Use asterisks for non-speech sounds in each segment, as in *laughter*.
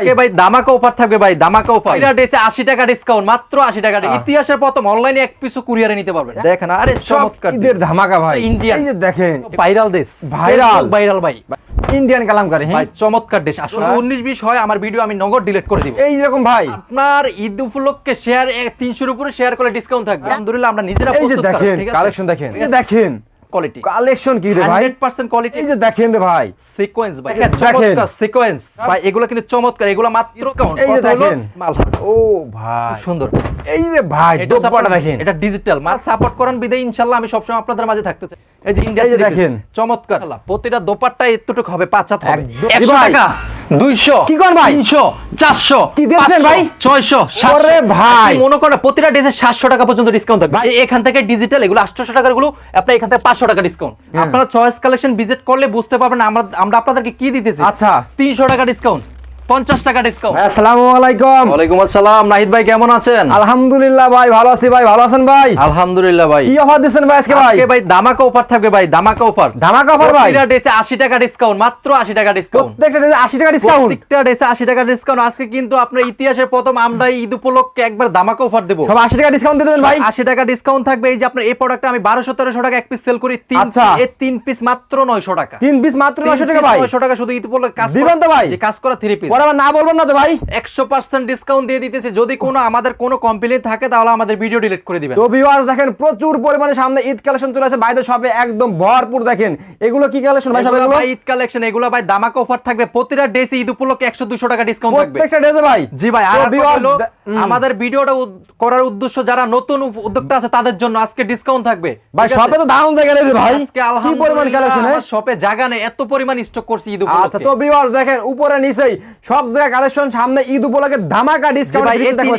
আজকে ভাই দামাকা অফার থাকবে ভাই দামাকা অফার এটা ডেসে 80 টাকা ডিসকাউন্ট মাত্র 80 টাকা। ইতিহাসের প্রথম অনলাইনে এক পিসও কুরিয়ারে নিতে পারবেন। দেখেন আরে চমৎকার ঈদের ধামাকা ভাই। Indian। এই যে দেখেন। ভাইরাল দেশ। Viral। ভাইরাল ভাই। ইন্ডিয়ান কালামকারি হ্যাঁ? ভাই চমৎকার দেশ। আসলে হ্যাঁ। 19 20 হয় আমার ভিডিও আমি নগদ ডিলিট করে দিব। এই রকম ভাই। আপনার ঈদ উপলক্ষে শেয়ার 300 এর উপরে শেয়ার করলে ডিসকাউন্ট থাকবে। আলহামদুলিল্লাহ আমরা নিজেরা প্রস্তুত দেখেন ঠিক আছে? কালেকশন দেখেন? দেখেন। কোয়ালিটি কালেকশন কি রে ভাই? 100% কোয়ালিটি এই যে দেখেন রে ভাই। সিকোয়েন্স ভাই। দেখেন। সিকোয়েন্স ভাই এগুলো কিন্তু চমৎকার। এগুলো মাত্র এই যে দেখেন। মালহার ও ভাই। সুন্দর। এই রে ভাই দোপাটা দেখেন। এটা ডিজিটাল মাল সাপোর্ট করেন বিদায় ইনশাআল্লাহ আমি সবসময় আপনাদের মাঝে থাকতে চাই। এই যে ইন্ডিয়া দেখেন। চমৎকার। প্রতিটা দোপাট্টা এতটুকু হবে পাঁচ হাত হবে। একদম। 100 টাকা। 200 কি করেন ভাই? 300 400 কি দিচ্ছেন 500, ভাই? 600 700 ভাই। মনে করেন প্রতিটা ড্রেসে 700 টাকা পর্যন্ত ডিসকাউন্ট থাকবে এই- এখান থেকে ডিজিটাল এগুলো 800 টাকারগুলো আপনার এখান থেকে 500 টাকা ডিসকাউন্ট হ্যাঁ। আপনারা চয়েস কালেকশন ভিজিট করলে বুঝতে পারবেন আমরা আমরা আপনাদেরকে কি দিতেছি আচ্ছা। 300 টাকা ডিসকাউন্ট 50 টাকা ডিসকাউন্ট আসসালামু আলাইকুম। ওয়ালাইকুম আসসালাম। নাহিদ ভাই কেমন আছেন? আলহামদুলিল্লাহ ভাই ভালো আছি ভাই ভালো আছেন ভাই? আলহামদুলিল্লাহ ভাই। কি অফার দিচ্ছেন ভাই আজকে ভাই? আজকে ভাই দামাকা অফার থাকবে ভাই দামাকা অফার ধামাকা অফার ভাই? প্রতিটা ড্রেসে 80 টাকা ডিসকাউন্ট মাত্র 80 টাকা ডিসকাউন্ট প্রত্যেকটা ড্রেসে 80 টাকা ডিসকাউন্ট প্রত্যেকটা ড্রেসে 80 টাকা ডিসকাউন্ট আজকে কিন্তু আপনার ইতিহাসের প্রথম আমরা ঈদ উপলক্ষে একবার দামাকা অফার দেব। সব 80 টাকা ডিসকাউন্ট দেবেন ভাই? 80 টাকা ডিসকাউন্ট থাকবে। এই যে আপনার এই প্রোডাক্টটা আমি 1200 1300 টাকা এক পিস সেল করি। তিন আচ্ছা। এই তিন পিস মাত্র 900 টাকা। তিন পিস মাত্র 900 টাকা ভাই। 900 টাকা শুধু ঈদ উপলক্ষে কাজ দিবেন তো ভাই? যে কাজ করা থ্রি পিস পরে না বলবেন না তো ভাই। একশো পার্সেন্ট ডিসকাউন্ট দিয়ে দিতেছে। যদি কোনো আমাদের কোনো কমপ্লেন থাকে তাহলে আমাদের ভিডিও ডিলিট করে দিবেন। তো ভিউয়ার্স দেখেন প্রচুর পরিমাণে সামনে ঈদ কালেকশন চলে আসে। বাইদের শপে একদম ভরপুর দেখেন। এগুলো কি কালেকশন ভাই সব এগুলো এগুলো? ভাই ঈদ কালেকশন এগুলো ভাই দামাকা অফার থাকবে। প্রতিটা ড্রেসে ঈদ উপলক্ষে একশো দুশো টাকা ডিসকাউন্ট থাকবে। প্রত্যেকটা ড্রেসে ভাই। জি ভাই আর। আমাদের ভিডিওটা করার উদ্দেশ্য যারা নতুন উদ্যোক্তা আছে তাদের জন্য আজকে ডিসকাউন্ট থাকবে। ভাই শপে তো দারুণ জায়গা রয়েছে ভাই। আজকে আলহামদুলিল্লাহ কালেকশন শপে জায়গা নেই এত পরিমাণ স্টক করছি ঈদ আচ্ছা তো ভিউয়ার্স দেখেন উপরে নিচেই। সব জায়গায় কালেকশন সামনে ঈদ উপলক্ষে ধামাকা ডিসকাউন্ট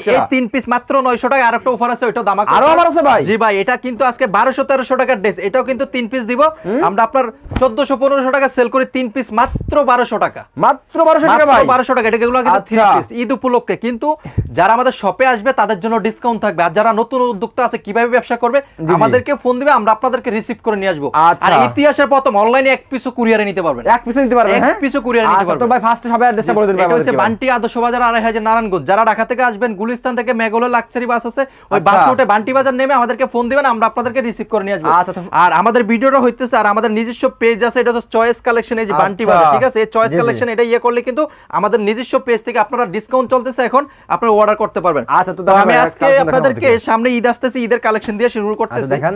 এই তিন- পিস মাত্র 900 টাকা আরেকটা অফার আছে ওইটা দামাকা আরও offer আছে ভাই? জি ভাই এটা কিন্তু আজকে 1200 1300 টাকার ড্রেস এটাও কিন্তু তিন পিস দিব। আমরা আপনার 1400 1500 টাকা সেল করি তিন পিস মাত্র 1200 টাকা। মাত্র 1200 টাকা ভাই। 1200 টাকা এটা এগুলো কিন্তু থ্রি আচ্ছা। পিস ঈদ উপলক্ষে। কিন্তু যারা আমাদের শপে আসবে তাদের জন্য ডিসকাউন্ট থাকবে। আর যারা নতুন উদ্যোক্তা আছে কীভাবে ব্যবসা করবে আমাদেরকে ফোন দিবে আমরা আপনাদেরকে রিসিভ করে নিয়ে আসব। আচ্ছা। আর ইতিহাসের প্রথম অনলাইনে এক পিসও কুরিয়ারে নিতে পারবেন। এক পিস নিতে পারবেন এক হ্যাঁ? piece ও courier নিতে আচ্ছা তো পারবেন। ভাই ফার্স্টে সবাই অ্যাড্রেসটা বলে দিন ভাই এটা হচ্ছে আমাদেরকে ভাই। বান্টি আদর্শ বাজার আড়াই হাজার নারায়ণগঞ্জ। যারা ঢাকা থেকে আসবেন গুলিস্তান থেকে মেঘলে লাক্সারি বাস আছে ওই আচ্ছা। উঠে বান্টি বাজার নেমে আমাদেরকে ফোন দিবেন আমরা আপনাদেরকে রিসিভ করে নিয়ে আসব। আচ্ছা, আর আমাদের ভিডিওটা হইতেছে আর আমাদের নিজস্ব পেজ আছে এটা হচ্ছে চয়েস কালেকশন এই যে বান্টি আচ্ছা। বাজার ঠিক আছে? এই চয়েস। কালেকশন এটা ইয়ে করলে কিন্তু আমাদের নিজস্ব পেজ থেকে আপনারা ডিসকাউন্ট চলতেছে এখন আপনারা অর্ডার করতে পারবেন। আচ্ছা, তো আমি আজকে আপনাদেরকে সামনে ঈদ আসতেছে ঈদের কালেকশন দিয়ে শুরু করতেছি। দেখান।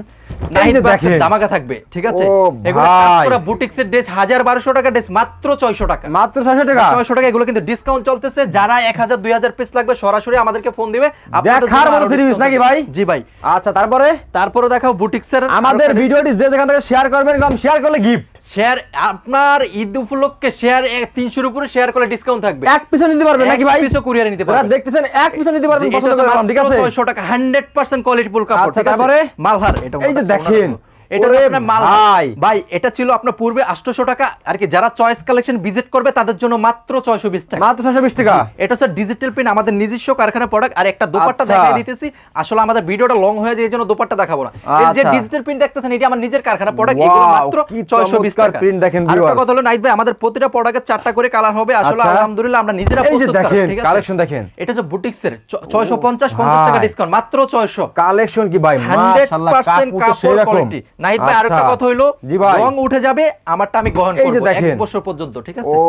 দামাকা থাকবে ঠিক আছে? এগুলো বুটিক্সের ড্রেস হাজার বারোশো টাকা ড্রেস মাত্র ছয়শো টাকা। মাত্র 600 টাকা? ছয়শো টাকা এগুলো কিন্তু ডিসকাউন্ট চলতেছে। যারা এক হাজার দুই হাজার পিস লাগবে সরাসরি আমাদেরকে ফোন দিবে। দেখার মতো আরও থ্রি পিস নাকি ভাই? জি ভাই। আচ্ছা তারপরে? তারপরে দেখাও বুটিক্সের আমাদের ভিডিওটি যে যেখান থেকে শেয়ার করবেন কম শেয়ার করলে গিফট শেয়ার আপনার ঈদ উপলক্ষে শেয়ার তিনশোর উপরে শেয়ার করলে ডিসকাউন্ট থাকবে। এক পিছনে নিতে পারবেন নাকি ভাই? পিসও কুরিয়ারে নিতে পারবেন। দেখতেছেন এক পিছনে নিতে পারবেন পছন্দ এটা করে হচ্ছে ঠিক আছে? 600 টাকা 100% কোয়ালিটি ফুল কাপড় আচ্ছা, তারপরে? মালহার এটা এই যে দেখেন। এটা আপনার মালহার ভাই। ভাই এটা ছিল আপনার পূর্বে 800 টাকা আর কি যারা চয়েস কালেকশন ভিজিট করবে তাদের জন্য মাত্র 620 টাকা। মাত্র 620 টাকা? এটা হচ্ছে ডিজিটাল প্রিন্ট আমাদের নিজস্ব কারখানা প্রোডাক্ট আর একটা দোপাট্টা আচ্ছা। দেখাই দিতেছি। আসলে আমাদের ভিডিওটা লং হয়ে যায় এই দোপাট্টা দেখাবো না। এই যে আচ্ছা। ডিজিটাল প্রিন্ট দেখতেছেন এটি আমার নিজের কারখানা প্রোডাক্ট এগুলো মাত্র 620 টাকা। print দেখেন আর কথা হলো নাইট ভাই আমাদের প্রতিটা প্রোডাক্টের চারটা করে কালার হবে। আসলে আচ্ছা। আলহামদুলিল্লাহ আমরা নিজেরা প্রস্তুত দেখেন কালেকশন দেখেন। এটা হচ্ছে বুটিক্সের 650 50 টাকা। ডিসকাউন্ট মাত্র 600 কালেকশন কি ভাই? মাশাআল্লাহ 100% কাপড় কোয়ালিটি নাইট ভাই আরেকটা আচ্ছা। কথা ভাই। রং উঠে যাবে আমারটা আমি গ্রহণ করব এক বছর পর্যন্ত ঠিক আছে? ও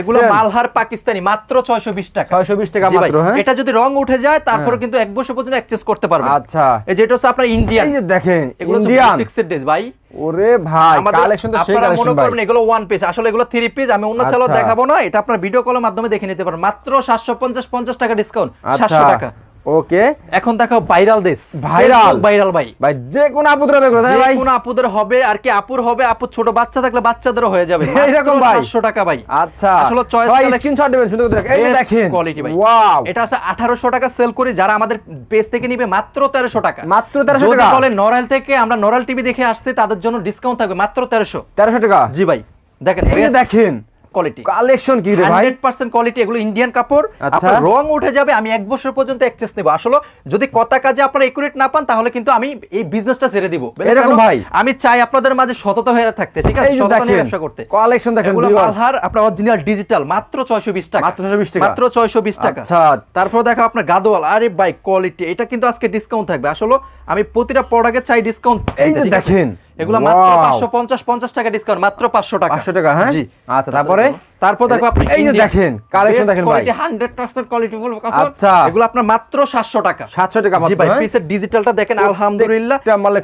এগুলো মালহার পাকিস্তানি মাত্র 620 টাকা। 620 টাকা মাত্র হ্যাঁ? এটা যদি রং উঠে যায় তারপরে কিন্তু এক বছর পর্যন্ত এক্সচেঞ্জ করতে পারবেন। আচ্ছা। এই যেটা হচ্ছে আপনার ইন্ডিয়ান এই যে দেখেন ইন্ডিয়ান ফিক্সড ভাই। ওরে ভাই কালেকশন তো সেই আপনারা কালেকশন মনে ভাই। করবেন এগুলো ওয়ান পিস আসলে এগুলো থ্রি পিস আমি অন্য আচ্ছা। দেখাবো না এটা আপনার ভিডিও কলের মাধ্যমে দেখে নিতে পারেন মাত্র 750 50 টাকা ডিসকাউন্ট আচ্ছা। 700 টাকা। ওকে এখন দেখাও ভাইরাল দেশ। Viral? ভাইরাল ভাই। ভাই যে কোন আপুদের হবে এগুলো, তাই ভাই? কোনো আপুদের হবে আর কি আপুর হবে আপুর ছোট বাচ্চা থাকলে বাচ্চাদেরও হয়ে যাবে। *laughs* এইরকম ভাই? 700 টাকা ভাই। আচ্ছা। আসলে choice ভাই স্ক্রিনশট দিবেন সুন্দর করে এই দেখেন। কোয়ালিটি ভাই। ওয়াও এটা আছে 1800 টাকা সেল করি যারা আমাদের পেজ থেকে নিবে মাত্র 1300 টাকা। মাত্র 1300 টাকা? বলে নরাল থেকে আমরা নরাল টিভি দেখে আসছে তাদের জন্য ডিসকাউন্ট থাকবে মাত্র 1300 1300 টাকা? জি ভাই। দেখেন দেখেন। কোয়ালিটি কালেকশন কি রে ভাই হান্ড্রেড পার্সেন্ট কোয়ালিটি এগুলো ইন্ডিয়ান কাপড় আচ্ছা। আপনার রং উঠে যাবে আমি এক বছর পর্যন্ত নেব আসলে যদি কথা কাজে আপনারা একুরেট না পান তাহলে কিন্তু আমি এই বিজনেসটা ছেড়ে দিব এরকম ভাই? আমি চাই আপনাদের মাঝে সততা হয়ে থাকতে ঠিক আছে সততা নিয়ে ব্যবসা করতে কালেকশন দেখেন viewers। আপনার অরিজিনাল ডিজিটাল মাত্র 620 টাকা মাত্র 620 টাকা? মাত্র 620 টাকা আচ্ছা। তারপর দেখো আপনার গাদোয়াল আরে ভাই কোয়ালিটি এটা কিন্তু আজকে ডিসকাউন্ট থাকবে আসলে আমি প্রতিটা প্রোডাক্টে চাই ডিসকাউন্ট এই যে দেখেন। এগুলো মাত্র Wow। 550 50 টাকা ডিসকাউন্ট মাত্র 500 টাকা 500 টাকা, হ্যাঁ? জি আচ্ছা, তারপরে? তারপর দেখো আপনি এই যে দেখেন, কালেকশন দেখেন ভাই। 100% কোয়ালিটি ফুল আচ্ছা। এগুলো আপনার মাত্র 700 টাকা 700 টাকা জি মাত্র ভাই হ্যাঁ? পিসের ডিজিটালটা দেখেন আলহামদুলিল্লাহ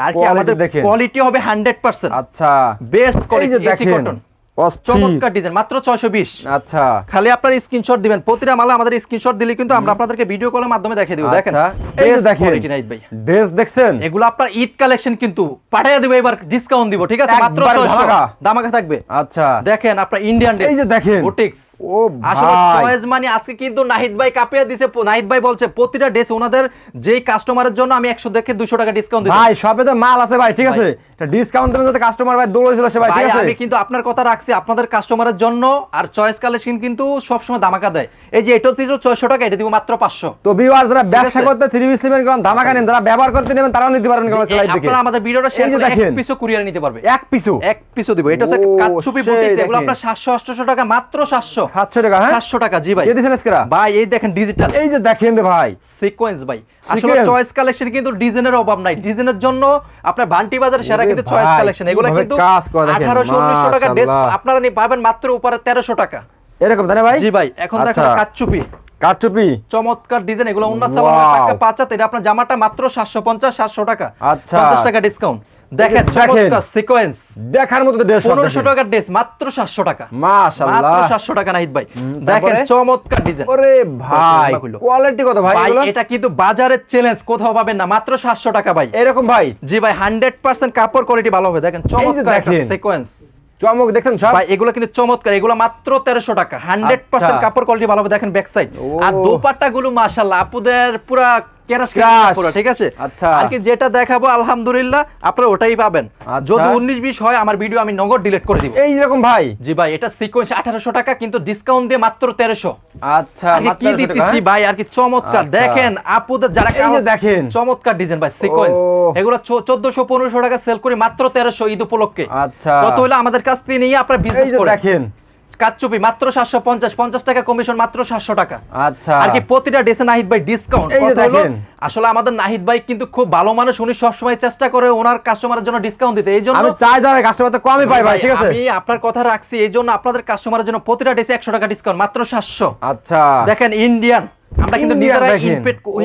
আর কি আমাদের। কোয়ালিটি হবে 100% আচ্ছা বেস্ট কোয়ালিটি দেখেন। চমৎকার ডিজাইন মাত্র 620 আচ্ছা। খালি আপনার স্ক্রিনশট দিবেন। প্রতিটা মালে আমাদের স্ক্রিনশট দিলে কিন্তু আমরা আপনাদেরকে ভিডিও কলের মাধ্যমে দেখিয়ে দিব। দেখেন আচ্ছা যে Best দেখেন quality নাইট ভাই। ড্রেস দেখছেন? এগুলো আপনার ঈদ কালেকশন কিন্তু পাঠিয়ে দিব এবার ডিসকাউন্ট দিব ঠিক আছে? মাত্র একবারে 600 ধামাকা। দামাকা থাকবে। আচ্ছা। দেখেন আপনার ইন্ডিয়ান এই যে দেখেন। বুটিক্স ও ভাই। মানে আজকে কিন্তু নাহিদ ভাই কাপিয়ে দিছে নাহিদ ভাই বলছে প্রতিটা ড্রেস ওনাদের যেই কাস্টমারের জন্য আমি 100 দেখে 200 টাকা ডিসকাউন্ট দিই ভাই সবে তো মাল আছে ভাই ঠিক আছে? ডিসকাউন্ট দেবেন যাতে কাস্টমার ভাই দৌড়ে চলে ভাই ঠিক আছে? আমি কিন্তু আপনার কথা রাখছি আপনাদের কাস্টমারের জন্য। আর চয়েস কালেকশন কিন্তু সবসময় দামাকা দেয়। এই যে এটা দিয়েছ ছয়শো টাকা এটা দিব মাত্র পাঁচশো। তো ভিউয়ার্স যারা ব্যবসা করতে থ্রি পিস নেবেন কারণ ধামাকা নেন যারা ব্যবহার করতে নেবেন তারাও নিতে পারবেন কারণ লাইভ দেখে। আপনারা আমাদের ভিডিওটা এই শেয়ার করে এক পিসও কুরিয়ার নিতে পারবে। এক পিসু এক পিসও দিব। এটা হচ্ছে কাচুপি সেই বুটিক্স এগুলো আপনার 700 800 টাকা মাত্র 700 সাতশো টাকা হ্যাঁ? 700 টাকা জি ভাই। দিয়ে দিয়েছেন আজকেরা ভাই এই দেখেন ডিজিটাল এই যে দেখেন রে ভাই। সিকোয়েন্স ভাই। আসলে চয়েস কালেকশন কিন্তু ডিজাইনের অভাব নাই। ডিজাইনের জন্য আপনার ভান্টি বাজারে সেরা কিন্তু চয়েস কালেকশন এগুলো কিন্তু কাজ করে দেখেন, 1800 1900 টাকা ড্রেস মাশাআল্লাহ। আপনারা নি পাবেন মাত্র উপরে 1300 টাকা। এরকম তাই ভাই? জি ভাই এখন দেখেন আচ্ছা। কাচুপি। চমৎকার ডিজাইন এগুলো Wow. সালোয়ার পাক্কা পাঁচাত এটা আপনার জামাটা মাত্র 750 700 টাকা। আচ্ছা। 50 টাকা ডিসকাউন্ট দেখেন। চমৎকার সিকোয়েন্স দেখার মতো 1500 টাকার ড্রেস মাত্র 700 টাকা। মাশাআল্লাহ মাত্র 700 টাকা নাহিদ ভাই। তারপরে? দেখেন চমৎকার ডিজাইন ওরে ভাই কোয়ালিটি কত ভাই ভাই এগুলো? এটা কিন্তু বাজারের চ্যালেঞ্জ কোথাও পাবেন না মাত্র 700 টাকা ভাই। এরকম ভাই? জি ভাই 100% কাপড় কোয়ালিটি ভালো হবে। দেখেন চমৎকার। সিকোয়েন্স চমক দেখেন সব ভাই এগুলো কিন্তু চমৎকার। এগুলো মাত্র 1300 টাকা। 100% আচ্ছা। কাপড় কোয়ালিটি ভালো হবে। দেখেন ব্যাক সাইড আর দোপাট্টা গুলো মাশাআল্লাহ আপুদের পুরো ঠিক আছে? আচ্ছা। আর কি যেটা দেখাবো আলহামদুলিল্লাহ আপনারা ওটাই পাবেন। আচ্ছা। যদি 19 20 হয় আমার ভিডিও আমি নগদ ডিলিট করে দিব। এই ভাই। জি ভাই এটা সিকোয়েন্স 1800 টাকা কিন্তু ডিসকাউন্ট দিয়ে মাত্র 1300 আচ্ছা কি মাত্র কি 100 টাকা, দিতেছি হ্যাঁ? ভাই আর কি চমৎকার। আচ্ছা। দেখেন আপুদের যারা দেখেন। চমৎকার ডিজাইন ভাই সিকোয়েন্স এগুলো চোদ্দশো পনেরোশো টাকা সেল করি মাত্র তেরোশো ঈদ উপলক্ষে। আচ্ছা। কত হলো আমাদের কাছ থেকে নিয়ে আপনার বিজনেস দেখেন। কাচ্চুপি মাত্র সাতশো পঞ্চাশ পঞ্চাশ টাকা কমিশন মাত্র সাতশো টাকা। আচ্ছা। আর কি প্রতিটা ডেসে নাহিদ ভাই ডিসকাউন্ট যে দেখেন। আসলে আমাদের নাহিদ ভাই কিন্তু খুব ভালো মানুষ উনি সবসময় চেষ্টা করে ওনার কাস্টমারের জন্য ডিসকাউন্ট দিতে। এই জন্য আমি চাই কাস্টমার তো কমই পাই ভাই ঠিক আছে? আমি আপনার কথা রাখছি এই জন্য আপনাদের কাস্টমারের জন্য প্রতিটা ডেসে একশো টাকা ডিসকাউন্ট মাত্র সাতশো। আচ্ছা। দেখেন ইন্ডিয়ান আমরা কিন্তু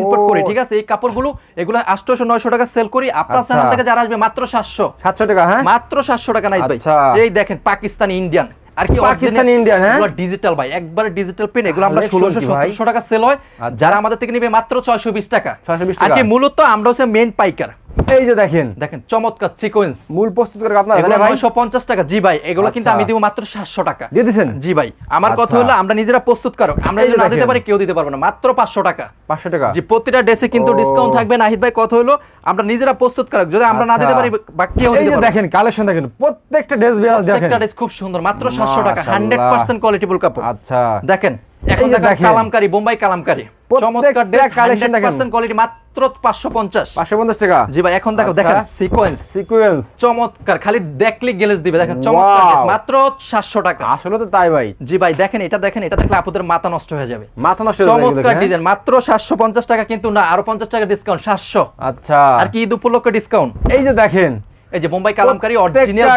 ইম্পোর্ট করি ঠিক আছে? এই কাপড়গুলো এগুলো 800 900 টাকা সেল করি। আপনার আচ্ছা। চ্যানেল থেকে যারা আসবে মাত্র 700 সাতশো টাকা হ্যাঁ? মাত্র 700 টাকা নাই ভাই। আচ্ছা। এই দেখেন পাকিস্তানি ইন্ডিয়ান আর কি পাকিস্তান ইন্ডিয়ান হ্যাঁ? ডিজিটাল ভাই একবারে ডিজিটাল পেন এগুলো আমরা Collection 1600 কি ভাই? 1700 টাকা সেল হয় আচ্ছা। যারা আমাদের থেকে নেবে মাত্র 620 টাকা 620 আর কি মূলত আমরা হচ্ছে মেইন পাইকার এই যে দেখেন। দেখেন চমৎকার সিকোয়েন্স মূল প্রস্তুত করে আপনারা জানেন ভাই। 950 টাকা। জি ভাই এগুলো কিন্তু আচ্ছা। আমি দিব মাত্র 700 টাকা। দিয়ে দিছেন? জি ভাই আমার কথা আচ্ছা। হলো আমরা নিজেরা প্রস্তুত করো আমরা এই যদি না দিতে পারি কেউ দিতে পারবে না। মাত্র 500 টাকা। পাঁচশো টাকা। জি প্রতিটা ড্রেসে কিন্তু ডিসকাউন্ট থাকবে নাহিদ ভাই কথা হলো আমরা নিজেরা প্রস্তুত করব যদি আমরা না আচ্ছা। দিতে পারি বা কেউ এই দিতে যে পারবে দেখেন কালেকশন দেখেন। প্রত্যেকটা ড্রেস দেখেন। প্রত্যেকটা ড্রেস খুব সুন্দর। মাত্র 700 টাকা। 100% কোয়ালিটিফুল কাপড়। আচ্ছা। দেখেন এখন দেখেন। কালামকারী বোম্বাই কালামকারী। চমৎকার ড্রেস collection দেখেন। 100% কোয়ালিটি মাত্র 550 পাঁচশো পঞ্চাশ। টাকা? জি ভাই এখন দেখো আচ্ছা। দেখেন সিকোয়েন্স সিকুয়েন্স চমৎকার খালি দেখলে গেলেস দিবে। দেখেন চমৎকার মাত্র 700 টাকা। আসলে তো তাই ভাই। জি ভাই দেখেন এটা দেখেন এটা দেখলে আপনাদের মাথা নষ্ট হয়ে যাবে। মাথা নষ্ট চমৎকার দেখেন, হ্যাঁ? ডিজাইন মাত্র 750 টাকা কিন্তু না আরও 50 টাকা ডিসকাউন্ট 700 আচ্ছা। আর কি ঈদ উপলক্ষে ডিসকাউন্ট এই যে দেখেন এই যে বোম্বাই কালামকারী অরিজিনাল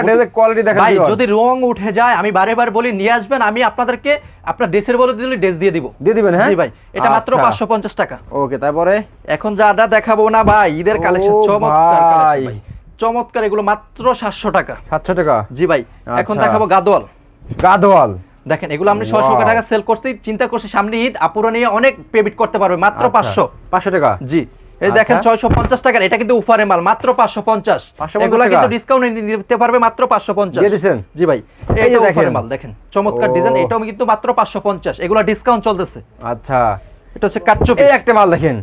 ভাই যদি রং উঠে যায় আমি বারে বার বলি নিয়ে আসবেন আমি আপনাদেরকে আপনার ড্রেসের বলে দিলে ড্রেস দিয়ে দিব। দিয়ে দিবেন হ্যাঁ? ভাই এটা মাত্র আচ্ছা। 550 টাকা। ওকে তারপরে? এখন যাটা দেখাবো না ভাই ঈদের কালেকশন চমৎকার। ভাই। চমৎকার এগুলো মাত্র 700 টাকা। সাতশো টাকা? জি ভাই এখন আচ্ছা। দেখাবো গাদোয়াল। গাদোয়াল। দেখেন এগুলো আমি 600 Wow. টাকা সেল করছি চিন্তা করছি সামনে ঈদ আপুরা নিয়ে অনেক পেমেন্ট করতে পারবে মাত্র 500 পাঁচশো টাকা? জি। এই দেখেন আচ্ছা। ছয়শো পঞ্চাশ টাকার এটা কিন্তু উফারে মাল মাত্র পাঁচশো পঞ্চাশ। 550 এগুলো কিন্তু ডিসকাউন্ট নিতে পারবে মাত্র পাঁচশো পঞ্চাশ। দিয়ে দেন জি ভাই। এই যে দেখেন। মাল দেখেন চমৎকার ডিজাইন এটাও কিন্তু মাত্র পাঁচশো পঞ্চাশ। এগুলো ডিসকাউন্ট চলতেছে। আচ্ছা। এটা হচ্ছে কাচ্চপি এই একটা মাল দেখেন।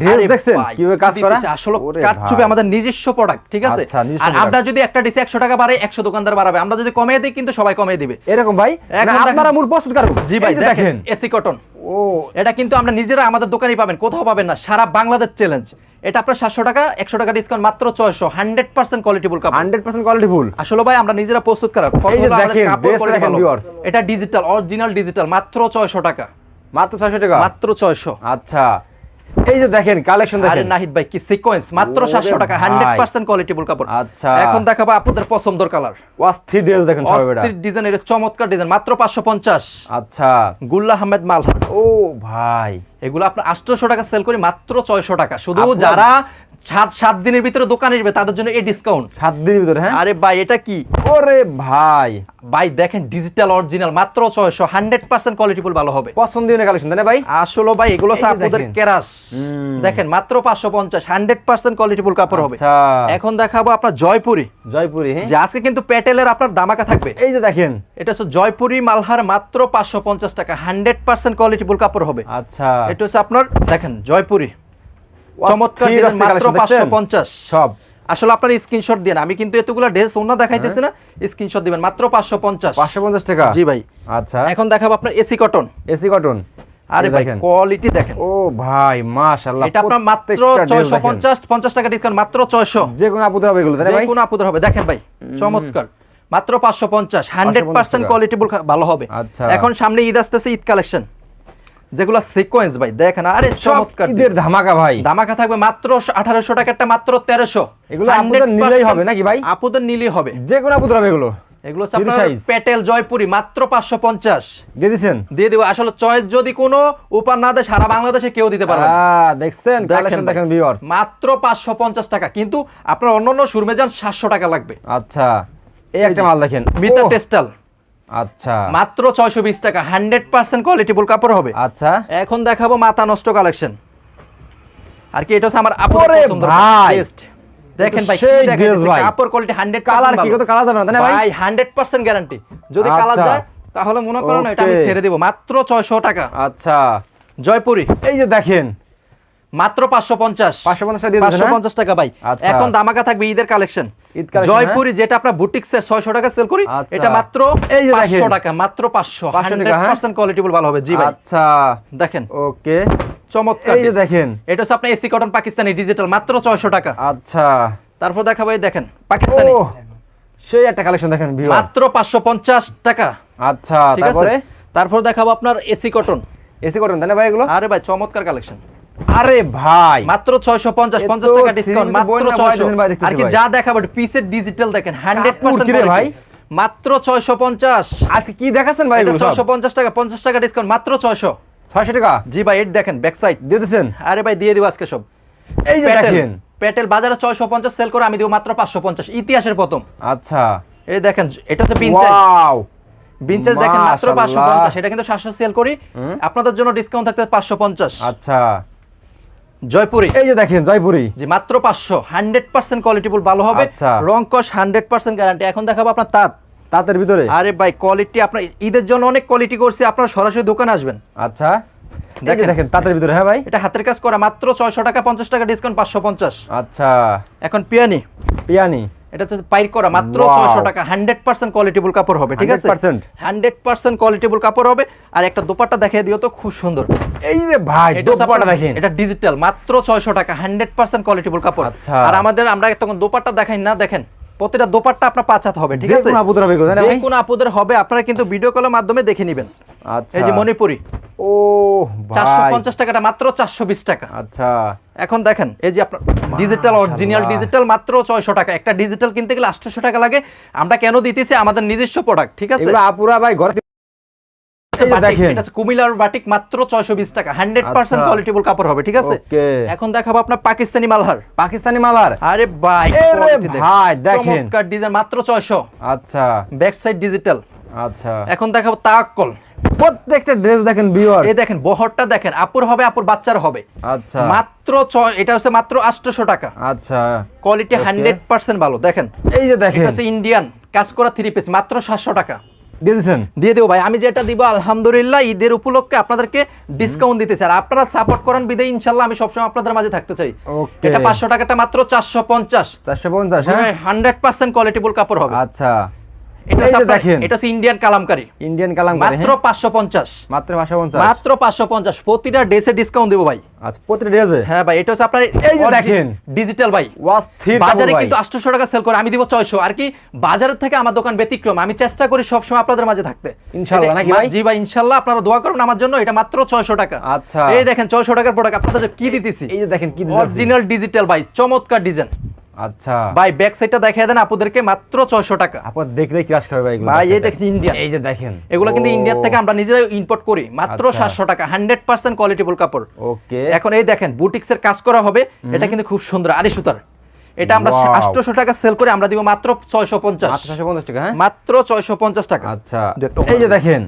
Dress আরে দেখছেন? ভাই, কীভাবে কাজ করা? আসলে ওরে কাজ ভাই। ছবি আমাদের নিজস্ব প্রোডাক্ট ঠিক আছে? আচ্ছা, আর আমরা যদি একটা ডিসে একশো টাকা বাড়াই একশো দোকানদার বাড়াবে। আমরা যদি কমিয়ে দিই কিন্তু সবাই কমিয়ে দিবে। এরকম ভাই? মানে আপনারা মূল প্রস্তুতকারক জি ভাই দেখেন এসি কটন। ও। এটা কিন্তু আমরা নিজেরা আমাদের দোকানেই পাবেন কোথাও পাবেন না। সারা বাংলাদেশ চ্যালেঞ্জ এটা আপনার সাতশো টাকা একশো টাকা ডিসকাউন্ট মাত্র ছয়শো। হান্ড্রেড পার্সেন্ট কোয়ালিটিফুল কাপড়। হান্ড্রেড পার্সেন্ট কোয়ালিটি ফুল আসলে ভাই আমরা নিজেরা প্রস্তুত করা। এটা ডিজিটাল অরিজিনাল ডিজিটাল মাত্র ছয়শো টাকা। মাত্র ছয়শো টাকা? মাত্র ছয়শো। আচ্ছা। এই যে দেখেন কালেকশন আরে দেখেন। নাহিদ ভাই কি সিকোয়েন্স মাত্র ওরে সাতশো টাকা 100% কোয়ালিটি বল কাপড়। আচ্ছা। এখন দেখাবো আপনাদের পছন্দের কালার অস্থির ড্রেস দেখেন সবাই বেটা। ডিজাইন এর চমৎকার ডিজাইন মাত্র পাঁচশো পঞ্চাশ। আচ্ছা। গুল্লা আহমেদ মাল ও ভাই। এগুলো আপনার আটশোশো টাকা সেল করি মাত্র ছয়শো টাকা। শুধু যারা সাত সাত দিনের ভিতরে দোকান আসবে তাদের জন্য এই ডিসকাউন্ট সাত দিনের ভিতরে হ্যাঁ? আরে ভাই এটা কি? ওরে ভাই। ভাই দেখেন ডিজিটাল অরিজিনাল মাত্র ছয়শো হান্ড্রেড পার্সেন্ট কোয়ালিটিফুল ভালো হবে। পছন্দনীয় কালেকশন তাই না ভাই? আসলে ভাই এগুলো আপনাদের দেখেন। কেরাস। দেখেন মাত্র পাঁচশো পঞ্চাশ হান্ড্রেড পার্সেন্ট কোয়ালিটিফুল কাপড় হবে। আচ্ছা। এখন দেখাবো আপনার জয়পুরি। জয়পুরি হ্যাঁ? যে আজকে কিন্তু প্যাটেলের আপনার দামাকা থাকবে। এই যে দেখেন। এটা হচ্ছে জয়পুরি মালহার মাত্র পাঁচশো পঞ্চাশ টাকা হান্ড্রেড পার্সেন্ট কোয়ালিটিফুল কাপড় হবে। আচ্ছা। এটা হচ্ছে আপনার দেখেন জয়পুরি। চমৎকার অস্থির design, অস্থির মাত্র collection পাঁচশো দেখছেন? পঞ্চাশ। সব। আসলে আপনার স্ক্রিনশট দেন আমি কিন্তু এতগুলো ড্রেস ওনা দেখাইতেছি না স্ক্রিনশট দিবেন মাত্র পাঁচশো পঞ্চাশ। পাঁচশো পঞ্চাশ টাকা? জি ভাই। আচ্ছা। এখন দেখাবো আপনার এসি কটন এসি কটন আরে ভাই কোয়ালিটি দেখেন। ও ভাই মাশাআল্লাহ এটা আপনার মাত্র টাকা ডিসকাউন্ট যে কোনো আপুদের হবে এগুলো তাই না যে ভাই আপুদের হবে। দেখেন ভাই চমৎকার। মাত্র পাঁচশো পঞ্চাশ হান্ড্রেড পার্সেন্ট টাকা। কোয়ালিটি ভালো হবে। আচ্ছা। এখন সামনে ঈদ আসতেছে ঈদ কালেকশন যেগুলো সিকোয়েন্স ভাই দেখেন আরে চমৎকার ঈদের ধামাকা ভাই। দামাকা থাকবে মাত্র আঠারোশো টাকারটা মাত্র তেরোশো। এগুলো আপুদের নিলেই হবে নাকি ভাই? আপুদের নিলেই হবে। যে কোনো আপুদের হবে এগুলো। এগুলো। পেটেল জয়পুরি মাত্র পাঁচশো পঞ্চাশ। দিয়ে দিয়ে দেবো। আসলে চয়েস যদি কোনো উপার না দেয় সারা বাংলাদেশে কেউ দিতে পারবে দেখছেন? কালেকশন দেখেন ভিউয়ার্স মাত্র পাঁচশো পঞ্চাশ টাকা। কিন্তু আপনার অন্যান্য সুরমে যান সাতশো টাকা লাগবে। আচ্ছা। এই একটা মাল দেখেন। মিতা টেস্টাল আচ্ছা। মাত্র ছয়শো বিশ টাকা হান্ড্রেড পার্সেন্ট কোয়ালিটিফুল কাপড় হবে। আচ্ছা। এখন দেখাবো মাথা নষ্ট কালেকশন আর কি এটা হচ্ছে আমার ভাই! দেখেন। কাপড় কোয়ালিটি হান্ড্রেড কালার কি কত কালার যাবে না ভাই? ভাই হান্ড্রেড পার্সেন্ট গ্যারান্টি যদি কালার আচ্ছা। যায় তাহলে মনে করো না এটা আমি ছেড়ে দেবো। মাত্র ছয়শো টাকা। আচ্ছা। জয়পুরি। এই যে দেখেন। মাত্র পাঁচশো পঞ্চাশ। 550 টাকা দিয়ে দিয়েছেন, পাঁচশো? পঞ্চাশ টাকা ভাই। আচ্ছা। এখন দামাকা থাকবে ঈদের কালেকশন জয়পুরি যেটা আপনার বুটিক্সের ছয়শো টাকা সেল করি আচ্ছা। এটা মাত্র এই যে পাঁচশো দেখেন। টাকা মাত্র 500 টাকা, হান্ড্রেড হ্যাঁ? পার্সেন্ট ভালো হবে। জি ভাই। আচ্ছা। দেখেন। ওকে। চমৎকার এই দেখেন। এটা হচ্ছে আপনার এসি কটন পাকিস্তানি ডিজিটাল মাত্র ছয়শো টাকা। আচ্ছা। তারপর দেখাবো এই দেখেন পাকিস্তানি। সেই একটা কালেকশন দেখেন মাত্র পাঁচশো পঞ্চাশ টাকা। আচ্ছা ঠিক আছে? তারপরে? তারপর দেখাবো আপনার এসি কটন। এসি কটন তাই না ভাই এগুলো? আরে ভাই চমৎকার কালেকশন আরে ভাই। মাত্র ছয়শো পঞ্চাশ এ পঞ্চাশ তো টাকা ডিসকাউন্ট মাত্র বই না, ছয়শো। বই দেখতেছি আর কি যা দেখাবো পিসের ডিজিটাল দেখেন হান্ড্রেড কাপড় পার্সেন্ট কিরে ভাই? মাত্র ছয়শো পঞ্চাশ। আজকে কি দেখাচ্ছেন ভাই এগুলো সব? ছয়শো পঞ্চাশ টাকা পঞ্চাশ টাকা ডিসকাউন্ট মাত্র ছয়শো। ছয়শো টাকা? জি ভাই এর দেখেন ব্যাক সাইড দিয়ে দিচ্ছেন আরে ভাই দিয়ে দিব আজকে সব। এই যে দেখেন। প্যাটেল বাজারে ছয়শো পঞ্চাশ সেল করে আমি দিব মাত্র পাঁচশো পঞ্চাশ ইতিহাসের প্রথম। আচ্ছা। এই দেখেন এটা হচ্ছে বিনচাই ওয়াও বিনচাই দেখেন মাত্র পাঁচশো মাশাআল্লাহ। পঞ্চাশ এটা কিন্তু সাতশো সেল করি। আপনাদের জন্য ডিসকাউন্ট থাকতে পাঁচশো পঞ্চাশ। আচ্ছা। জয়পুরি। এই যে দেখেন জয়পুরি। যে মাত্র পাঁচশো। হান্ড্রেড পার্সেন্ট কোয়ালিটিফুল ভালো হবে। আচ্ছা। রং কস হান্ড্রেড পার্সেন্ট গ্যারান্টি এখন দেখাবো আপনার তাঁত। তাঁতের ভিতরে? আরে ভাই কোয়ালিটি আপনার ঈদের জন্য অনেক কোয়ালিটি করছে আপনার সরাসরি দোকানে আসবেন। আচ্ছা। দেখেন। দেখেন তাঁতের ভিতরে হ্যাঁ ভাই? এটা হাতের কাজ করা মাত্র ছয়শো টাকা পঞ্চাশ টাকা ডিসকাউন্ট পাঁচশো পঞ্চাশ। আচ্ছা। এখন পিয়ানি। পিয়ানি। এটা হচ্ছে পাইর করা মাত্র. ছয়শো টাকা। হান্ড্রেড পার্সেন্ট কোয়ালিটিবল কাপড় হবে ঠিক আছে? 100% হান্ড্রেড পার্সেন্ট কোয়ালিটিবল কাপড় হবে। আর একটা দোপাট্টা দেখিয়ে দিও তো খুব সুন্দর। এই রে ভাই এটা হচ্ছে দোপাটা আপনার- দেখেন। এটা ডিজিটাল মাত্র ছয়শো টাকা হান্ড্রেড পার্সেন্ট কোয়ালিটিবল কাপড়। আচ্ছা। আর আমাদের আমরা তখন দোপাট্টা দেখাই না দেখেন প্রতিটা দোপাট্টা আপনার পাঁচ হাত হবে ঠিক আছে? যে? কোনো আপুদের হবে আপনারা কিন্তু ভিডিও কলের মাধ্যমে দেখে নেবেন। আচ্ছা। এই যে মণিপুরি। ও চারশো ভাই পঞ্চাশ টাকাটা মাত্র চারশো বিশ টাকা। আচ্ছা। এখন দেখেন এই যে আপনার ডিজিটাল অরিজিনাল ডিজিটাল মাত্র ছয়শো টাকা। একটা ডিজিটাল কিনতে গেলে আটশোশো টাকা লাগে। আমরা কেন দিতেছি? আমাদের নিজস্ব প্রোডাক্ট ঠিক আছে? এগুলো আপুরা ভাই ঘরে বাটিক, মাত্র টাকা। আচ্ছা। কোয়ালিটিবল কাপড় হবে ঠিক আছে? এখন দেখাবো আপনার পাকিস্তানি মালহার। পাকিস্তানি মালার আরে ভাই দেখেন। ভাই, দেখেন। চমৎকার ডিজাইন মাত্র ছয়শো। আচ্ছা। ব্যাক সাইড ডিজিটাল আচ্ছা। এখন দেখাবো প্রত্যেকটা ড্রেস দেখেন ভিউয়ার এই দেখেন বহরটা দেখেন আপুর হবে আপুর বাচ্চার হবে। আচ্ছা। মাত্র এটা হচ্ছে মাত্র আটশোশো টাকা। আচ্ছা। Quality Okay. হান্ড্রেড পার্সেন্ট ভালো দেখেন। এই যে এটা হচ্ছে ইন্ডিয়ান কাজ করা থ্রি পিস মাত্র সাতশো টাকা। দিয়ে দিচ্ছেন? দিয়ে দেবো ভাই আমি যেটা দিব আলহামদুলিল্লাহ ঈদের উপলক্ষে আপনাদেরকে ডিসকাউন্ট দিতে চাই আর আপনারা সাপোর্ট করেন বিদে ইনশাল্লাহ আমি সবসময় আপনাদের মাঝে থাকতে চাই। ওকে এটা পাঁচশো টাকাটা মাত্র চারশো পঞ্চাশ। চারশো পঞ্চাশ হ্যাঁ? হান্ড্রেড পার্সেন্ট কোয়ালিটিবল কাপড় হবে। আচ্ছা। এটা এই যে হচ্ছে আপনার- দেখেন। এটা হচ্ছে ইন্ডিয়ান কালামকারি। ইন্ডিয়ান কালাম মাত্র পাঁচশো পঞ্চাশ। মাত্র পাঁচশো পঞ্চাশ। মাত্র পাঁচশো পঞ্চাশ। প্রতিটা ড্রেসে ডিসকাউন্ট দেবো ভাই। আচ্ছা প্রতিটা ড্রেসে? হ্যাঁ ভাই এটা হচ্ছে আপনার এই যে দেখেন। ডিজিটাল ভাই। অস্থির বাজারে কিন্তু আটশোশো টাকা সেল করে আমি দিব ছয়শো। আর কি বাজারের থেকে আমার দোকান ব্যতিক্রম। আমি চেষ্টা করি সবসময় আপনাদের মাঝে থাকতে। ইনশাআল্লাহ, নাকি ভাই? জি ভাই ইনশাল্লাহ আপনারা দোয়া করুন আমার জন্য এটা মাত্র ছয়শো টাকা। আচ্ছা। এই দেখেন ছয়শো টাকার প্রোডাক্ট আপনাদের কি দিতেছি? এই যে দেখেন কি দিতেছি। অরিজিনাল ডিজিটাল ভাই চমৎকার ডিজাইন আচ্ছা। ভাই ব্যাক সাইডটা দেখিয়ে দেন আপুদেরকে মাত্র ছয়শো টাকা। আপনার দেখলে ক্রাশ খাবে ভাই এগুলো ভাই এই দেখেন ইন্ডিয়ান এই যে দেখেন। এগুলো কিন্তু ইন্ডিয়া থেকে আমরা নিজেরাই ইম্পোর্ট করি মাত্র আচ্ছা। সাতশো টাকা হান্ড্রেড পার্সেন্ট কোয়ালিটিফুল কাপড়। ওকে। এখন এই দেখেন বুটিক্স এর কাজ করা হবে এটা কিন্তু খুব সুন্দর আড়াই সুতার। এটা আমরা Wow. আটশোশো টাকা সেল করে আমরা দিব মাত্র ছয়শো পঞ্চাশ। মাত্র ছশো পঞ্চাশ টাকা হ্যাঁ? মাত্র ছয়শো পঞ্চাশ টাকা। আচ্ছা। এই যে দেখেন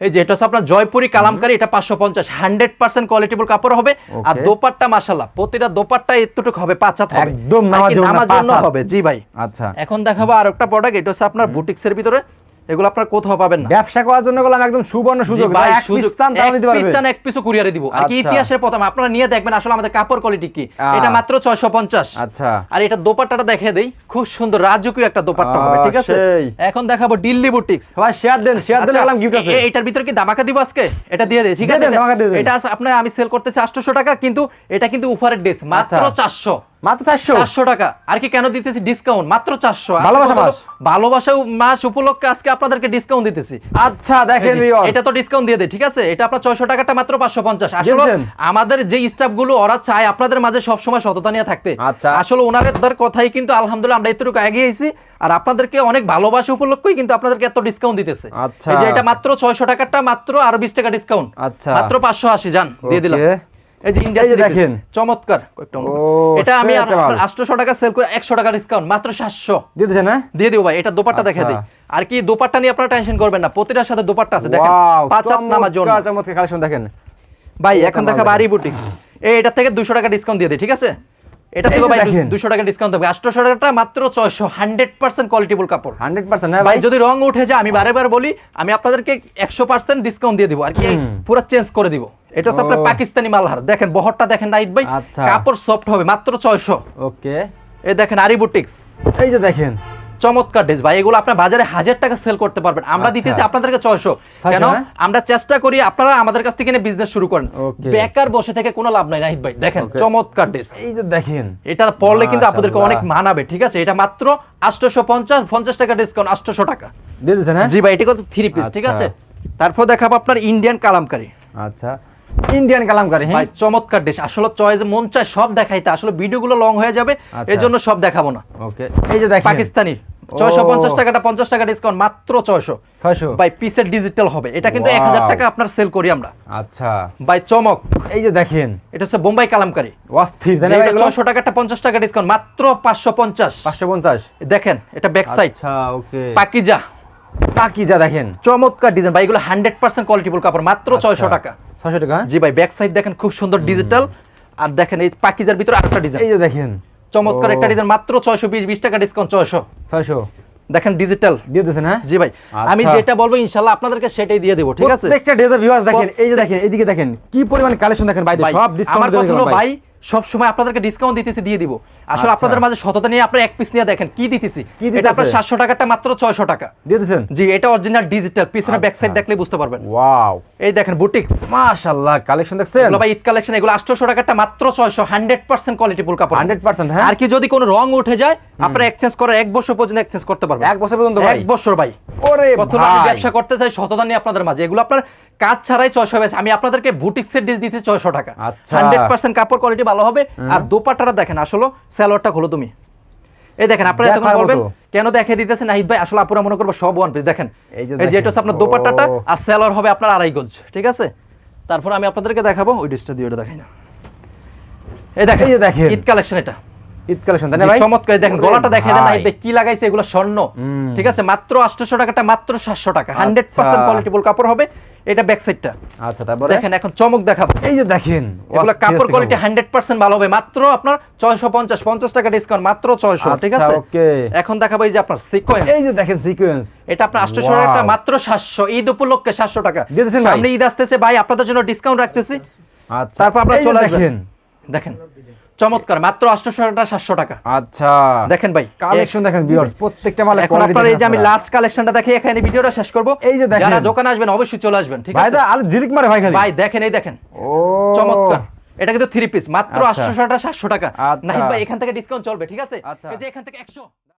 এই যে এটা হচ্ছে আপনার জয়পুরি কালামকারী এটা পাঁচশো পঞ্চাশ হান্ড্রেড পার্সেন্ট কোয়ালিটিবল কাপড় হবে। আর দোপারটা দোপাট্টা মাসাল্লাহ প্রতিটা দোপাট্টা এতটুকু হবে পাঁচ হাত একদম নামাজ। হবে? জি ভাই। আচ্ছা। এখন দেখাবো আর একটা প্রোডাক্ট এটা হচ্ছে আপনার বুটিক্সের ভিতরে। এগুলো আপনার কোথাও পাবেন না। ব্যবসা করার জন্য গেলাম একদম সুবর্ণ সুযোগ। ভাই, এক পিস চান তাও এক নিতে piece পারবে চান, এক পিসও কুরিয়ারে দিব। আর কি আচ্ছা। ইতিহাসের প্রথম আপনারা নিয়ে দেখবেন আসলে আমাদের কাপড় কোয়ালিটি কি। এটা মাত্র 650 আচ্ছা। আর এটা দোপাট্টাটা দেখিয়ে দেই। খুব সুন্দর রাজকীয় একটা দোপাট্টা হবে ঠিক আছে? এখন দেখাবো দিল্লি বুটিক্স ভাই শেয়ার দেন শেয়ার দিলে আচ্ছা, গেলাম গিফট আছে। এটার ভিতরে কি ধামাকা দিব আজকে? এটা দিয়ে দেই ঠিক আছে? দেন, ধামাকা দিয়ে দেন। এটা আছে আপনার আমি সেল করতেছি 800 টাকা কিন্তু এটা কিন্তু অফারের ড্রেস মাত্র আচ্ছা। 400 মাত্র চারশো। চারশো টাকা। আর কি কেন দিতেছি? ডিসকাউন্ট মাত্র চারশো। ভালোবাসা মাস। ভালোবাসা মাস উপলক্ষে আজকে আপনাদেরকে ডিসকাউন্ট দিতেছি। আচ্ছা দেখেন। এটা তো ডিসকাউন্ট দিয়ে দেয় ঠিক আছে? এটা আপনার ছয়শো টাকাটা মাত্র পাঁচশো পঞ্চাশ। আসলে আমাদের যে স্টাফগুলো ওরা চায় আপনাদের মাঝে সবসময় সততা নিয়ে থাকতে। আচ্ছা। আসলে ওনাদের কথাই কিন্তু আলহামদুলিল্লাহ আমরা এতটুকু এগিয়েছি আর আপনাদেরকে অনেক ভালোবাসা উপলক্ষেই কিন্তু আপনাদেরকে এত ডিসকাউন্ট দিতেছে। আচ্ছা। এটা মাত্র ছয়শো টাকাটা মাত্র আরও বিশ টাকা ডিসকাউন্ট আচ্ছা। মাত্র পাঁচশো আশি যান দিয়ে দিলাম। এই যে ইন্ডিয়া দেখেন। চমৎকার। এটা আমি সেই একটা মাল। আটশোশো টাকা সেল করে একশো টাকা ডিসকাউন্ট মাত্র সাতশো। দিয়ে দিচ্ছেন হ্যাঁ? দিয়ে দিও ভাই এটা দোপাট্টা দেখে আচ্ছা। আর কি দোপাট্টা নিয়ে আপনারা টেনশন করবেন না প্রতিটার সাথে দোপাট্টা আছে দেখেন। পাঁচ হাত নামার জন্য। চমৎকার চমৎকার কালেকশন দেখেন। ভাই এখন দেখা বাড়ি বুটিক এই এটা থেকে দুশো টাকা ডিসকাউন্ট দিয়ে দিই ঠিক আছে? এটা থেকে ভাই টাকা ডিসকাউন্ট হবে। টাকাটা মাত্র কোয়ালিটিবল কাপড়। হ্যাঁ ভাই ভাই? যদি রং উঠে যায় আমি বারে বারে বলি আমি আপনাদেরকে একশো পার্সেন্ট ডিসকাউন্ট দিয়ে দিব। আর কি পুরো চেঞ্জ করে দিব। এটা হচ্ছে আপনার পাকিস্তানি মালহার। দেখেন বহরটা দেখেন নাইট ভাই আচ্ছা। কাপড় সফট হবে মাত্র ছয়শো। ওকে। এই দেখেন আরি বুটিক্স এই যে দেখেন চমৎকার ড্রেস ভাই। এগুলো আপনার বাজারে হাজার টাকা সেল করতে পারবেন। আমরা আচ্ছা। দিতেছি আপনাদেরকে ছয়শো। কেন? আমরা চেষ্টা করি আপনারা আমাদের কাছ থেকে বিজনেস শুরু করেন। বেকার বসে থেকে কোনো লাভ নাই নাহিদ ভাই। দেখেন চমৎকার ড্রেস এই যে দেখেন। এটা পড়লে কিন্তু আপনাদেরকে অনেক মানাবে ঠিক আছে? এটা মাত্র আটশোশো পঞ্চাশ পঞ্চাশ টাকা ডিসকাউন্ট আটশোশো টাকা। দিয়ে দিচ্ছেন হ্যাঁ? জি ভাই এটা কত থ্রি পিস ঠিক আচ্ছা। আছে? তারপর দেখাবো আপনার ইন্ডিয়ান কালামকারি। আচ্ছা। ইন্ডিয়ান কালামকারি হ্যাঁ? ভাই চমৎকার ড্রেস আসলে চয়েস মন চায় সব দেখাইতে। আসলে ভিডিওগুলো লং হয়ে যাবে আচ্ছা। এই জন্য সব দেখাবো না। ওকে এই যে দেখেন। পাকিস্তানি ছয়শো পঞ্চাশ টাকাটা পঞ্চাশ টাকা ডিসকাউন্ট মাত্র ছয়শো। ছয়শো। বাই পিসের ডিজিটাল হবে। এটা কিন্তু Wow. এক হাজার টাকা আপনার সেল করি আমরা। আচ্ছা। বাই চমক। এই যে দেখেন। এটা হচ্ছে বোম্বাই কালামকারি অস্থির তাই না ভাই এগুলো? ছয়শো টাকাটা পঞ্চাশ টাকা ডিসকাউন্ট মাত্র পাঁচশো পঞ্চাশ। পাঁচশো পঞ্চাশ। দেখেন এটা ব্যাক সাইড আচ্ছা ওকে। পাকিজা। যা দেখেন। চমৎকার ডিজাইন ভাই এগুলো হান্ড্রেড পার্সেন্ট কোয়ালিটিফুল কাপড় মাত্র ছয়শো টাকা। টাকা হ্যাঁ? জি ভাই ব্যাক সাইড দেখেন খুব সুন্দর ডিজিটাল আর দেখেন এই পাকিজার ভিতরে আরেকটা এই যে দেখেন। চমৎকার একটা ডিজাইন মাত্র ছয়শো বিশ বিশ টাকা ডিসকাউন্ট ছয়শো। ছয়শো। দেখেন ডিজিটাল দিয়ে হ্যাঁ? জি ভাই আমি আচ্ছা। যেটা বলব ইনশাল্লাহ আপনাদেরকে সেটাই দিয়ে দেবো ঠিক আছে? প্রত্যেকটা ড্রেসের ভিউয়ার্স দেখেন এই যে দেখেন এইদিকে দেখেন কি পরিমাণ কালেকশন দেখেন ভাই সব ডিসকাউন্ট ভাই। সব সময় আপনাদেরকে ডিসকাউন্ট দিতেছি দিয়ে দিব। আসলে আচ্ছা। আপনাদের মাঝে সততা নিয়ে আপনার এক পিস নিয়ে দেখেন কি দিতেছি? কি এটা দিতেছে? আপনার সাতশো টাকাটা মাত্র ছয়শো টাকা। দিয়ে দিচ্ছেন জি এটা অরিজিনাল ডিজিটাল পিছনে ব্যাক সাইড। দেখলে বুঝতে পারবেন। ওয়াও এই দেখেন বুটিক্স মাশাআল্লাহ কালেকশন দেখছেন? এগুলো ভাই ঈদ কালেকশন এগুলো আটশোশো টাকাটা মাত্র ছয়শো হান্ড্রেড পার্সেন্ট কোয়ালিটি ফুল কাপড়। 100% হ্যাঁ? আর কি যদি কোনো রং উঠে যায় আপনারা এক্সচেঞ্জ করার এক বছর পর্যন্ত এক্সচেঞ্জ করতে পারবেন। এক বছর পর্যন্ত ভাই? এক বছর ভাই। ওরে কত আমি ব্যবসা করতে চাই সততা নিয়ে আপনাদের মাঝে। এগুলো আপনার কাজ ছাড়াই ছয়শো বেশ। আমি আপনাদেরকে বুটিক্সের ডিস দিতে ছয়শো টাকা। আচ্ছা। হান্ড্রেড পার্সেন্ট কাপড় কোয়ালিটি ভালো হবে। আর দোপাট্টাটা দেখেন আসলে স্যালোয়ারটা খোলো তুমি। এই দেখেন আপনারা এতক্ষণ বলবেন কেন দেখে দিতেছেন? নাহিদ ভাই আসলে আপুরা মনে করব সব ওয়ান পিস দেখেন এই যে এই এটা হচ্ছে আপনার দোপাট্টাটা আর স্যালোয়ার হবে আপনার আড়াই গজ ঠিক আছে? তারপর আমি আপনাদেরকে দেখাবো ওই ডিসটা দিয়ে ওটা দেখাই না। এই দেখেন এই যে দেখেন। ঈদ কালেকশন এটা। ঈদ কালেকশন তাই না ভাই? চমৎকার দেখেন গলাটা দেখে দেন ভাই। নাহিদ ভাই কি লাগাইছে এগুলো স্বর্ণ ঠিক আছে? মাত্র আটশোশো টাকাটা মাত্র সাতশো টাকা হান্ড্রেড আচ্ছা। পার্সেন্ট কোয়ালিটিবল কাপড় হবে। এটা ব্যাক সাইডটা আচ্ছা তারপরে? দেখেন এখন চমক দেখাবো। এই যে দেখেন এগুলো কাপড় কোয়ালিটি কাপড়। হান্ড্রেড পার্সেন্ট ভালো হবে। মাত্র আপনার ছয়শো পঞ্চাশ পঞ্চাশ টাকা ডিসকাউন্ট মাত্র ছয়শো ঠিক আচ্ছা, আছে? okay. এখন দেখাবো এই যে আপনার সিকোয়েন্স এই যে দেখেন সিকোয়েন্স এটা আপনার আটশোশো Wow. টাকা মাত্র সাতশো। ঈদ উপলক্ষে সাতশো টাকা। দিয়ে দিচ্ছেন ভাই? সামনে ঈদ আসতেছে ভাই আপনাদের জন্য ডিসকাউন্ট রাখতেছি। আচ্ছা। তারপর আপনারা চলে আসবেন। দেখেন। দেখেন। চমৎকার মাত্র আটশোশো টাকা সাতশো টাকা। আচ্ছা। দেখেন ভাই কালেকশন দেখেন ভিউয়ার্স প্রত্যেকটা মালে এখন আপনার এই যে আমি লাস্ট কালেকশনটা দেখে এখানে ভিডিওটা শেষ করব। এই যে দেখেন। যারা দোকানে আসবেন অবশ্যই চলে আসবেন ঠিক আছে? আর জিরিক মারে ভাই খালি। ভাই দেখেন এই দেখেন। ও। চমৎকার। এটা কিন্তু থ্রি পিস মাত্র আচ্ছা। আটশো টাকা সাতশো টাকা। আচ্ছা। নাহিদ ভাই এখান থেকে ডিসকাউন্ট চলবে ঠিক আছে? আচ্ছা। এই যে এখান থেকে একশো।